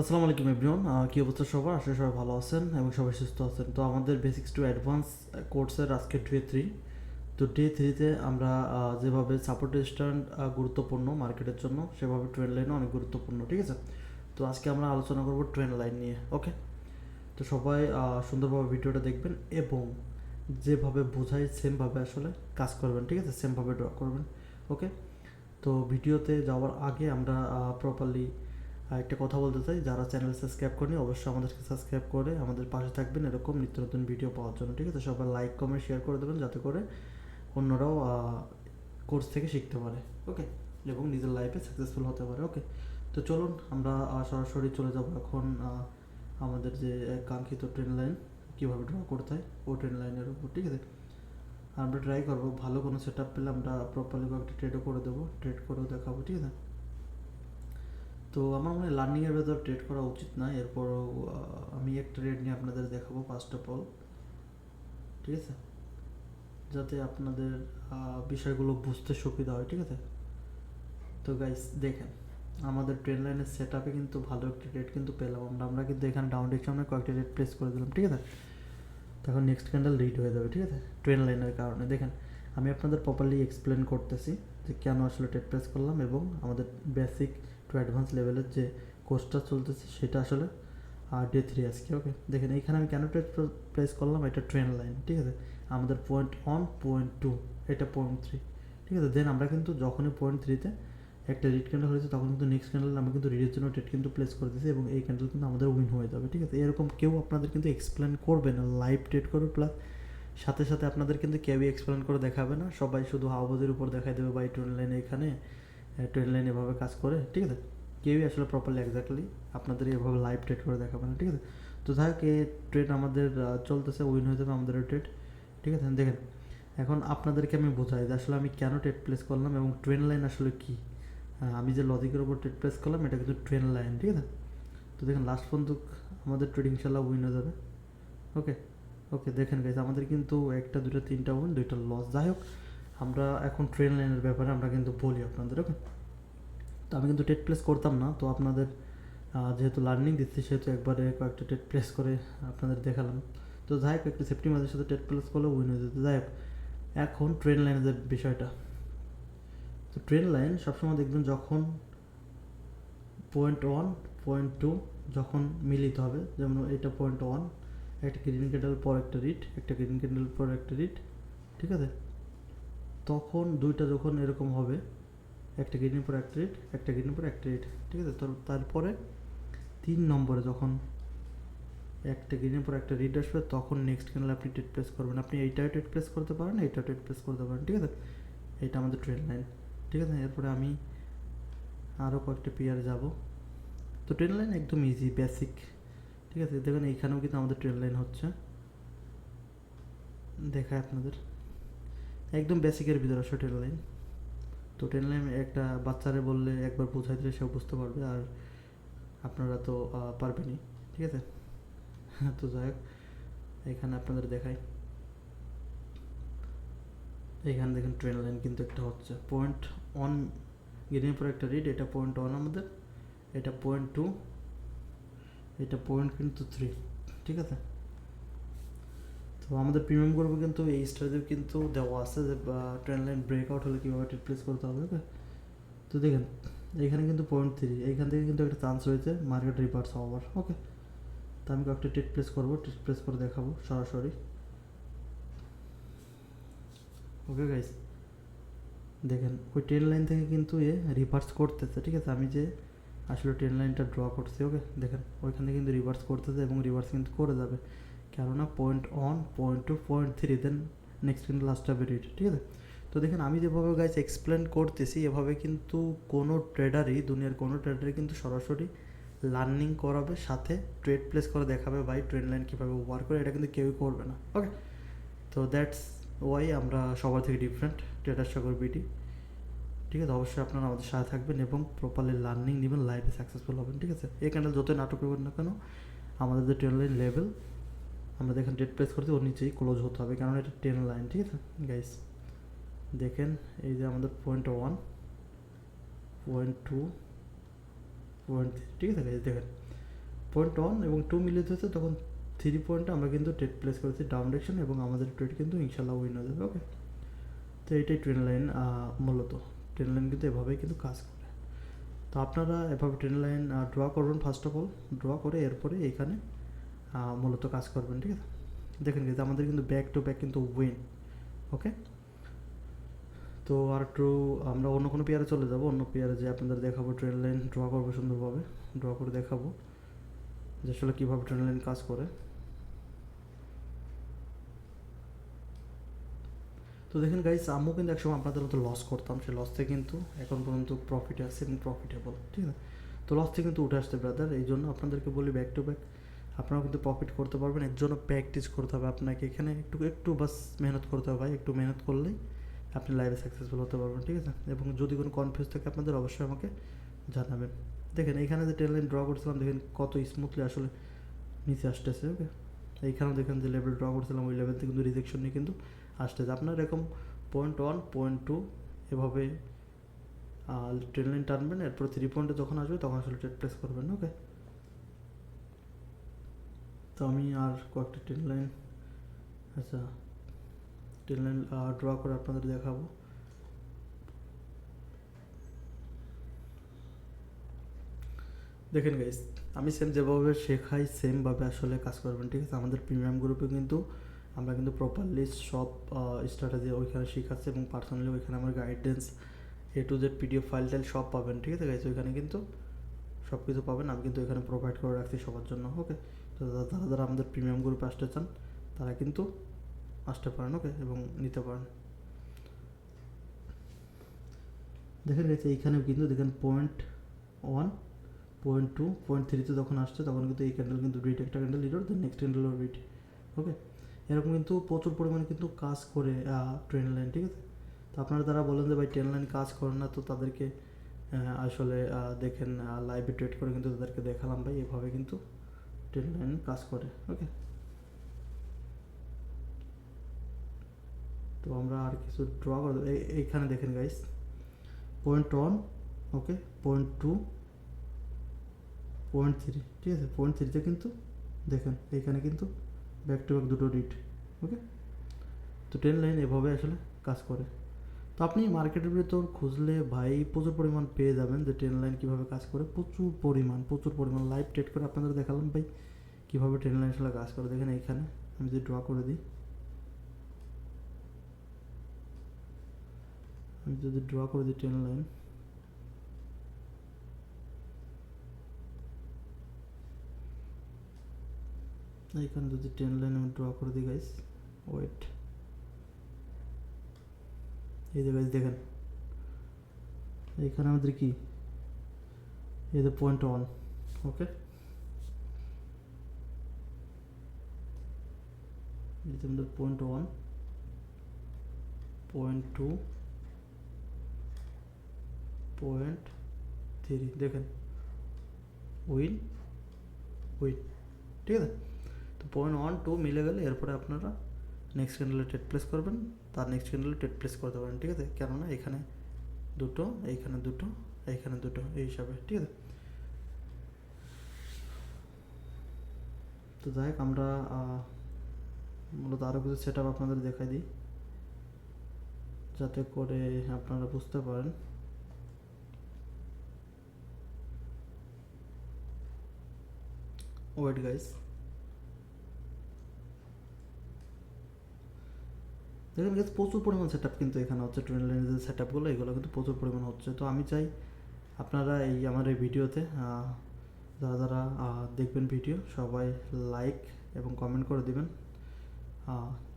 আসসালামু আলাইকুম এভরিওয়ান কী অবস্থা সবার? আসলে সবাই ভালো আছেন এবং সবাই সুস্থ আছেন। তো আমাদের বেসিক্স টু অ্যাডভান্স কোর্সের আজকে ডে থ্রি তো ডে থ্রিতে আমরা যেভাবে সাপোর্ট স্ট্যান্ড গুরুত্বপূর্ণ মার্কেটের জন্য, সেভাবে ট্রেন লাইনও অনেক গুরুত্বপূর্ণ, ঠিক আছে? তো আজকে আমরা আলোচনা করব ট্রেন লাইন নিয়ে ওকে তো সবাই সুন্দরভাবে ভিডিওটা দেখবেন এবং যেভাবে বোঝাই সেমভাবে আসলে কাজ করবেন, ঠিক আছে? সেমভাবে ড্র করবেন ওকে তো ভিডিওতে যাওয়ার আগে আমরা প্রপারলি একটা কথা বলতে চাই, যারা চ্যানেল সাবস্ক্রাইব করেনি, অবশ্যই আমাদেরকে সাবস্ক্রাইব করে আমাদের পাশে থাকবেন। এরকম নিত্য নতুন ভিডিও পাওয়ার জন্য, ঠিক আছে? সবাই লাইক কমেন্ট শেয়ার করে দেবেন, যাতে করে অন্যরাও কোর্স থেকে শিখতে পারে ওকে এবং নিজের লাইফে সাকসেসফুল হতে পারে ওকে তো চলুন, আমরা সরাসরি চলে যাব এখন আমাদের যে কাঙ্ক্ষিত ট্রেন লাইন কীভাবে ড্র করতে হয়, ও ট্রেন লাইনের উপর, ঠিক আছে? আমরা ট্রাই করব, ভালো কোনো সেট আপ পেলে আমরা প্রপারলি কয়েকটা ট্রেডও করে দেবো ট্রেড করেও দেখাবো, ঠিক আছে? তো আমার মনে হয় লার্নিংয়ের ভেতর ট্রেড করা উচিত না। এরপরও আমি একটা ট্রেড নিয়ে আপনাদের দেখাবো ফার্স্ট অফ অল ঠিক আছে? যাতে আপনাদের বিষয়গুলো বুঝতে সুবিধা হয়, ঠিক আছে? তো গাইস দেখেন, আমাদের ট্রেন লাইনের সেট আপে কিন্তু ভালো একটা রেট কিন্তু পেলাম আমরা। আমরা কিন্তু এখানে ডাউন ডিরেকশনে কয়েকটা রেট প্লেস করে দিলাম, ঠিক আছে? তখন নেক্সট ক্যান্ডেল রিড হয়ে যাবে, ঠিক আছে? ট্রেন লাইনের কারণে। দেখেন, আমি আপনাদের প্রপারলি এক্সপ্লেন করতেছি যে কেন আসলে টেট প্রেস করলাম এবং আমাদের বেসিক টু অ্যাডভান্স লেভেলের যে কোর্সটা চলতেছে সেটা আসলে, আর ডে থ্রি আজকে ওকে দেখেন, এইখানে আমি কেন প্রেস করলাম? এটা ট্রেন লাইন ঠিক আছে? আমাদের পয়েন্ট ওয়ান পয়েন্ট টু এটা পয়েন্ট থ্রি ঠিক আছে? দেন আমরা কিন্তু যখনই পয়েন্ট থ্রিতে একটা রিড ক্যান্ডেল হয়েছে, তখন কিন্তু নেক্সট ক্যান্ডেল আমরা কিন্তু রিডের জন্য ট্রেড কিন্তু প্লেস করে দিয়েছি এবং এই ক্যান্ডেল কিন্তু আমাদের উইন হয়ে যাবে, ঠিক আছে? এরকম কেউ আপনাদের কিন্তু এক্সপ্লেন করবে না লাইভ ট্রেড করবে প্লাস সাথে সাথে আপনাদের কিন্তু কেউই এক্সপ্লেন করে দেখাবে না। সবাই শুধু হাওয়াবাজির উপর দেখাই দেবে বাই ট্রেন লাইন এখানে। ট্রেন লাইন এভাবে কাজ করে, ঠিক আছে? কেউই আসলে প্রপারলি এক্স্যাক্টলি আপনাদের এভাবে লাইভ ট্রেড করে দেখাবে না, ঠিক আছে? তো হোক, এই ট্রেড আমাদের চলতেছে উইন হয়ে যাবে আমাদের ট্রেড ঠিক আছে? দেখেন, এখন আপনাদেরকে আমি বোঝাই যে আসলে আমি কেন ট্রেড প্লেস করলাম এবং ট্রেন লাইন আসলে কী? আমি যে লজিকের ওপর ট্রেড প্লেস করলাম, এটা কিন্তু ট্রেন লাইন ঠিক আছে? তো দেখেন লাস্ট পর্যন্ত আমাদের ট্রেডিং ইনশাল্লাহ উইন হয়ে যাবে ওকে ওকে দেখেন গাইজ আমাদের কিন্তু একটা দুটো তিনটা উইন দুইটা লস যাই হোক আমরা এখন ট্রেন লাইনের ব্যাপারে আমরা কিন্তু বলি আপনাদের ওকে তো আমি কিন্তু টেট প্লেস করতাম না, তো আপনাদের যেহেতু লার্নিং দিচ্ছি, সেহেতু একবারে কয়েকটা টেট প্লেস করে আপনাদের দেখালাম। তো যাই হোক, একটু সেফটি মাঝের সাথে টেট প্লেস করলে উইন হয়ে যাই হোক, এখন ট্রেন লাইনের যে বিষয়টা। তো ট্রেন লাইন সবসময় দেখবেন যখন পয়েন্ট ওয়ান পয়েন্ট টু যখন মিলিত হবে, যেমন এটা পয়েন্ট ওয়ান একটা গ্রিন ক্যান্ডেল পর একটা রিট একটা গ্রিন ক্যান্ডেল পর একটা রিট ঠিক আছে? তখন দুইটা যখন এরকম হবে, একটা গ্রিনের পর একটা রেট একটা গ্রিনের পর একটা রেট ঠিক আছে? তো তারপরে তিন নম্বরে যখন একটা গ্রিনের পর একটা রিড আসবে, তখন নেক্সট ক্যান্ডেল আপনি টেট প্লেস করবেন। আপনি এইটাও টেট প্লেস করতে পারেন, এইটাও টেট প্লেস করতে পারেন, ঠিক আছে? এটা আমাদের ট্রেন লাইন ঠিক আছে? এরপরে আমি আরও কয়েকটা পেয়ার যাব। তো ট্রেন লাইন একদম ইজি বেসিক ঠিক আছে? দেখবেন এইখানেও কিন্তু আমাদের ট্রেন লাইন হচ্ছে। দেখায় আপনাদের। একদম বেসিকের ভিতরে আসে ট্রেন লাইন তো ট্রেন লাইন একটা বাচ্চারে বললে একবার বোঝাই দিলে সেও বুঝতে পারবে আর আপনারা তো আহ, পারবেনই ঠিক আছে? তো যাই হোক এখানে আপনাদের দেখাই। এখানে দেখেন ট্রেন লাইন কিন্তু একটা হচ্ছে। পয়েন্ট ওয়ান গ্রিনের পর একটা রিড এটা পয়েন্ট ওয়ান আমাদের এটা পয়েন্ট টু এটা পয়েন্ট কিন্তু থ্রি ঠিক আছে? তো আমাদের প্রিমিয়াম গ্রুপে কিন্তু, এই স্টাডিও কিন্তু দেওয়া আছে যে ট্রেন লাইন ব্রেকআউট হলে কীভাবে রিপ্লেস করতে হবে তো দেখেন, এখানে কিন্তু পয়েন্ট থ্রি এইখান থেকে কিন্তু একটা চান্স রয়েছে মার্কেট রিভার্স হওয়ার, ওকে? তো আমি কয়েকটা টেট প্লেস করব টেট প্লেস করে দেখাবো সরাসরি। ওকে গাইস দেখেন, ওই ট্রেন লাইন থেকে কিন্তু এ রিভার্স করতেছে, ঠিক আছে? আমি যে আসলে ট্রেন লাইনটা ড্র করছি, ওকে? দেখেন, ওইখানে কিন্তু রিভার্স করতেছে এবং রিভার্স কিন্তু করে যাবে। কেননা point one point two point three then next কিন্তু লাস্ট হবে রিড ঠিক আছে? তো দেখেন আমি যেভাবে গাইজ এক্সপ্লেন করতেছি, এভাবে কিন্তু কোনো ট্রেডারই দুনিয়ার কোনো ট্রেডারই কিন্তু সরাসরি লার্নিং করাবে, সাথে ট্রেড প্লেস করে দেখাবে বাই ট্রেন লাইন কীভাবে ওয়ার্ক করে, এটা কিন্তু কেউই করবে না ওকে তো দ্যাটস ওয়াই আমরা সবার থেকে ডিফারেন্ট ট্রেডার সাগর বিটি ঠিক আছে? অবশ্যই আপনারা আমাদের সাথে থাকবেন এবং প্রপারলি লার্নিং নেবেন লাইফে সাকসেসফুল হবেন, ঠিক আছে? এই ক্যান্ডেল যতই নাটক করবেন না কেন, আমাদের যে ট্রেন লাইন লেভেল আমরা দেখেন ডেট প্লেস করতে, ওর নিচেই ক্লোজ হতে হবে কারণ এটা টেন লাইন ঠিক আছে? গাইস দেখেন এই যে আমাদের point one point two point three ঠিক আছে guys? দেখেন পয়েন্ট ওয়ান এবং টু মিলিয়ে হয়েছে তখন থ্রি পয়েন্টে আমরা কিন্তু ট্রেড প্লেস করেছি ডাউন ডিরেকশন এবং আমাদের ট্রেড কিন্তু ইনশাল্লাহ উইন হয়ে যাবে ওকে তো এইটাই ট্রেন লাইন মূলত। ট্রেন লাইন কিন্তু এভাবেই কিন্তু কাজ করে। তো আপনারা এভাবে ট্রেন লাইন ড্র করবেন ফার্স্ট অফ অল ড্র করে এরপরে এখানে মূলত কাজ করবেন, ঠিক আছে? দেখেন কিন্তু আমাদের কিন্তু ব্যাক টু ব্যাক কিন্তু উইন ওকে তো আর একটু আমরা অন্য কোনো পেয়ারে চলে যাব, অন্য পেয়ারে যে আপনাদের দেখাবো ট্রেন লাইন ড্র করব সুন্দরভাবে ড্র করে দেখাবো যে আসলে কীভাবে ট্রেন লাইন কাজ করে। তো দেখেন গাইস আমিও কিন্তু একসময় আপনাদের মতো লস করতাম, সেই লস থেকে কিন্তু এখন পর্যন্ত প্রফিট আসছে এবং প্রফিটেবল ঠিক আছে? তো লস থেকে কিন্তু উঠে আসতে ব্রাদার এই জন্য আপনাদেরকে বলি ব্যাক টু ব্যাক আপনারাও কিন্তু প্রফিট করতে পারবেন। এর জন্য প্র্যাকটিস করতে হবে আপনাকে। এখানে একটু একটু বাস মেহনত করতে হবে ভাই। একটু মেহনত করলেই আপনি লাইভে সাকসেসফুল হতে পারবেন, ঠিক আছে? এবং যদি কোনো কনফিউজ থাকে আপনাদের, অবশ্যই আমাকে জানাবেন। দেখেন এইখানে যে ট্রেন লাইন ড্র করছিলাম, দেখেন কত স্মুথলি আসলে নিচে আসতেছে ওকে এইখানেও দেখেন যে লেভেল ড্র করছিলাম, ওই লেভেল থেকে কিন্তু রিজেকশন নিয়ে কিন্তু আসতেছে। আপনার এরকম পয়েন্ট ওয়ান পয়েন্ট টু এভাবে ট্রেন লাইন টানবেন, এরপর থ্রি পয়েন্টে যখন আসবে, তখন আসলে ট্রেড প্লেস করবেন ওকে তো আমি আর কয়েকটা ট্রেন লাইন আচ্ছা ট্রেন লাইন ড্র করে আপনাদের দেখাবো। দেখেন গাইস আমি সেম যেভাবে শেখাই সেমভাবে আসলে কাজ করবেন, ঠিক আছে? আমাদের প্রিমিয়াম গ্রুপে কিন্তু আমরা কিন্তু প্রপারলি সব স্ট্র্যাটেজি ওইখানে শেখাচ্ছি এবং পার্সোনালি ওইখানে আমার guidance A to Z PDF file tile সব পাবেন, ঠিক আছে গাইস ওইখানে কিন্তু সব কিছু পাবেন। আমি কিন্তু এখানে প্রোভাইড করে রাখছি সবার জন্য ওকে যারা যারা আমাদের প্রিমিয়াম গ্রুপে আসতে চান তারা কিন্তু আসতে পারেন ওকে এবং নিতে পারেন। দেখেন গেছে এইখানেও কিন্তু দেখেন point one point two point থ্রিতে যখন আসছে, তখন কিন্তু এই ক্যান্ডেল কিন্তু রিড একটা ক্যান্ডেল লিডর দেন নেক্সট ক্যান্ডেলও রিড ওকে এরকম কিন্তু প্রচুর পরিমাণে কিন্তু কাজ করে ট্রেন লাইন ঠিক আছে? তো আপনারা যারা বলেন যে, ভাই ট্রেন লাইন কাজ করে না, তো তাদেরকে আসলে দেখেন লাইভে ট্রেড করে কিন্তু তাদেরকে দেখালাম, ভাই। এভাবে কিন্তু ট্রেন লাইন কাজ করে ওকে তো আমরা আর কিছু ড্র করে এইখানে দেখেন guys point one okay point two point three ঠিক আছে? পয়েন্ট থ্রিতে কিন্তু দেখেন, এইখানে কিন্তু ব্যাক টু ব্যাক দুটো রিড ওকে তো ট্রেন লাইন এভাবে আসলে কাজ করে। তো আপনি মার্কেটের ভিতর খুঁজলে ভাই প্রচুর পরিমাণ পেয়ে যাবেন যে ট্রেন লাইন কীভাবে কাজ করে। প্রচুর পরিমাণ প্রচুর পরিমাণ লাইভ ট্রেড করে আপনাদের দেখালাম ভাই কীভাবে ট্রেন লাইন আসলে কাজ করে। দেখেন এইখানে আমি যদি ড্র করে দিই। আমি যদি ড্র করে দিই ট্রেন লাইন এইখানে যদি ট্রেন লাইন আমি ড্র করে দিই গাইস ওয়েট এই যে গাইস দেখেন এইখানে আমাদের কি এই যে পয়েন্ট ওয়ান ওকে এই যে আমাদের point one point two point three দেখেন উইন উইন ঠিক আছে তো পয়েন্ট ওয়ান টু মিলে গেলে এরপরে আপনারা নেক্সট ক্যান্ডেলে ট্রেড প্লেস করবেন, তার নেক্সট ক্যান্ডেলে ট্রেড প্লেস করতে পারেন ঠিক আছে? কেননা এখানে দুটো এইখানে দুটো এইখানে দুটো, এই হিসাবে, ঠিক আছে? তো যাই হোক, আমরা মূলত আরও কিছু সেট আপ আপনাদের দেখাই দিই, যাতে করে আপনারা বুঝতে পারেন। ওয়েট গাইস দেখেন গেছে প্রচুর পরিমাণ সেট আপ কিন্তু এখানে হচ্ছে ট্রেন লাইনের যে সেট আপগুলো এগুলো কিন্তু প্রচুর পরিমাণ হচ্ছে। তো আমি চাই আপনারা এই আমার এই ভিডিওতে যারা যারা দেখবেন ভিডিও, সবাই লাইক এবং কমেন্ট করে দিবেন।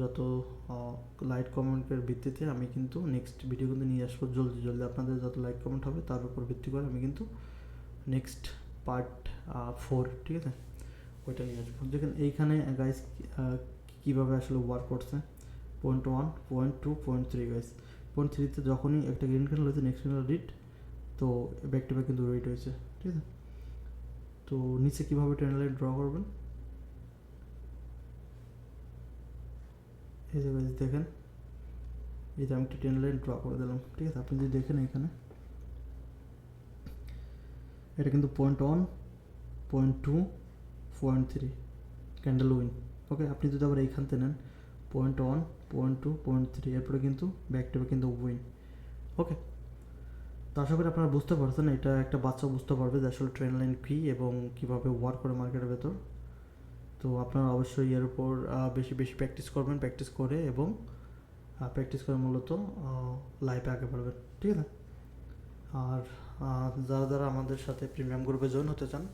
যত লাইক কমেন্টের ভিত্তিতে আমি কিন্তু নেক্সট ভিডিও কিন্তু নিয়ে আসব জলদি জলদি। আপনাদের যত লাইক কমেন্ট হবে তার উপর ভিত্তি করে আমি কিন্তু নেক্সট পার্ট ফোর ঠিক আছে? ওইটা নিয়ে আসব। দেখেন, এইখানে গাইস কীভাবে আসলে ওয়ার্ক করছে? Point one point two point three guys point থ্রিতে যখনই একটা গ্রিন ক্যান্ডেল হয়েছে নেক্সট ক্যান্ডেল রিড তো ব্যাক টু ব্যাক কিন্তু রিড হয়েছে, ঠিক আছে? তো নিচে কীভাবে ট্রেন লাইন ড্র করবেন? এই যে guys, দেখেন। এই যে আমি একটা ট্রেন লাইন ড্র করে দিলাম, ঠিক আছে? আপনি যদি দেখেন এখানে, এটা কিন্তু point one point two point three candle win okay আপনি যদি আবার এইখান থেকে নেন point one point two point three এরপরে কিন্তু ব্যাক টু ব্যাক কিন্তু উইন ওকে তো আশা করি আপনারা বুঝতে পারছেন, এটা একটা বাচ্চা বুঝতে পারবে যে আসলে ট্রেন লাইন কী এবং কীভাবে ওয়ার্ক করে মার্কেটের ভেতর। তো আপনারা অবশ্যই এর উপর বেশি বেশি প্র্যাকটিস করবেন প্র্যাকটিস করে এবং প্র্যাকটিস করে মূলত লাইফে আগে বাড়বেন। ঠিক আছে? আর যারা যারা আমাদের সাথে প্রিমিয়াম গ্রুপে জয়েন হতে চান,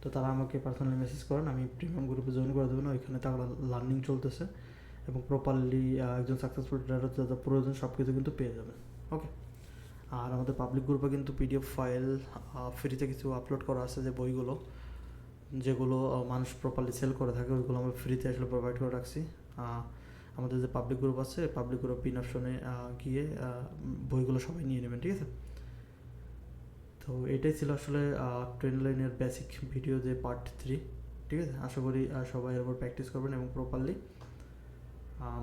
তো তারা আমাকে পার্সোনালি মেসেজ করেন, আমি প্রিমিয়াম গ্রুপে জয়েন করে দেবেন ওইখানে তারা লার্নিং চলতেছে। এবং প্রপারলি একজন সাকসেসফুল ট্রেডার যা যা প্রয়োজন সব কিছু কিন্তু পেয়ে যাবেন। ওকে আর আমাদের পাবলিক গ্রুপে কিন্তু পিডিএফ ফাইল ফ্রিতে কিছু আপলোড করা আছে যে বইগুলো, যেগুলো মানুষ প্রপারলি সেল করে থাকে, ওইগুলো আমরা ফ্রিতে আসলে প্রোভাইড করে রাখছি। আমাদের যে পাবলিক গ্রুপ আছে পাবলিক গ্রুপ পিন অপশনে গিয়ে বইগুলো সবাই নিয়ে নেবেন, ঠিক আছে? তো এটাই ছিল আসলে ট্রেন লাইনের বেসিক ভিডিও যে পার্ট থ্রি ঠিক আছে? আশা করি সবাই এর উপর প্র্যাকটিস করবেন এবং প্রপারলি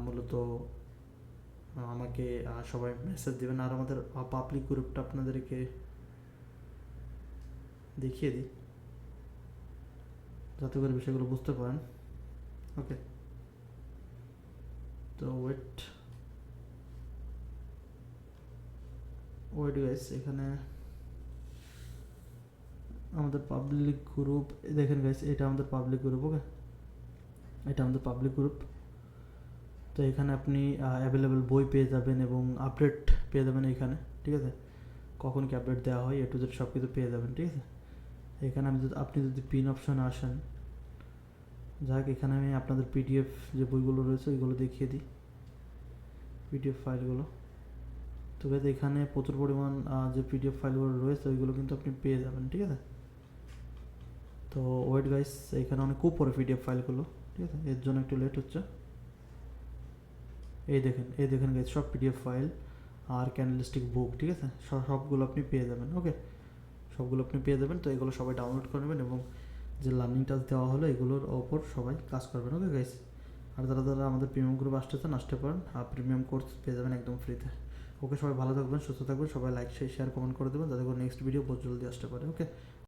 মূলত আমাকে সবাই মেসেজ দেবেন আর আমাদের পাবলিক গ্রুপটা আপনাদেরকে দেখিয়ে দিই, যাতে করে বিষয়গুলো বুঝতে পারেন। ওকে তো ওয়েট ওয়েট গাইস এখানে আমাদের পাবলিক গ্রুপ দেখেন গাইস এটা আমাদের পাবলিক গ্রুপ ওকে এটা আমাদের পাবলিক গ্রুপ তো এখানে আপনি অ্যাভেলেবেল বই পেয়ে যাবেন এবং আপডেট পেয়ে যাবেন এখানে ঠিক আছে? কখন কি আপডেট দেওয়া হয় এ টু জেড সব কিছু পেয়ে যাবেন ঠিক আছে? এখানে আমি যদি আপনি যদি পিন অপশানে আসেন যাক এখানে আমি আপনাদের পিডিএফ যে বইগুলো রয়েছে ওইগুলো দেখিয়ে দিই পিডিএফ ফাইলগুলো। তো guys, এখানে প্রচুর পরিমাণ যে পিডিএফ ফাইলগুলো রয়েছে ওইগুলো কিন্তু আপনি পেয়ে যাবেন ঠিক আছে? তো ওয়েট গাইস এখানে অনেক উপরে পিডিএফ ফাইলগুলো ঠিক আছে? এর জন্য একটু লেট হচ্ছে। এই দেখেন এই দেখেন গাইস সব পিডিএফ ফাইল আর ক্যান্ডেলস্টিক বুক ঠিক আছে? সবগুলো আপনি পেয়ে যাবেন ওকে সবগুলো আপনি পেয়ে যাবেন, তো এগুলো সবাই ডাউনলোড করে নেবেন এবং যে লার্নিং টাস্ক দেওয়া হলো, এগুলোর ওপর সবাই কাজ করবেন ওকে গাইস আর যারা যারা আমাদের প্রিমিয়াম গ্রুপ আসতে চান, আসতে পারেন, আর প্রিমিয়াম কোর্স পেয়ে যাবেন একদম ফ্রিতে ওকে সবাই ভালো থাকবেন, সুস্থ থাকবেন, সবাই লাইক শেয়ার কমেন্ট করে দেবেন, যাতে করে নেক্সট ভিডিও বহুত জলদি আসতে পারে ওকে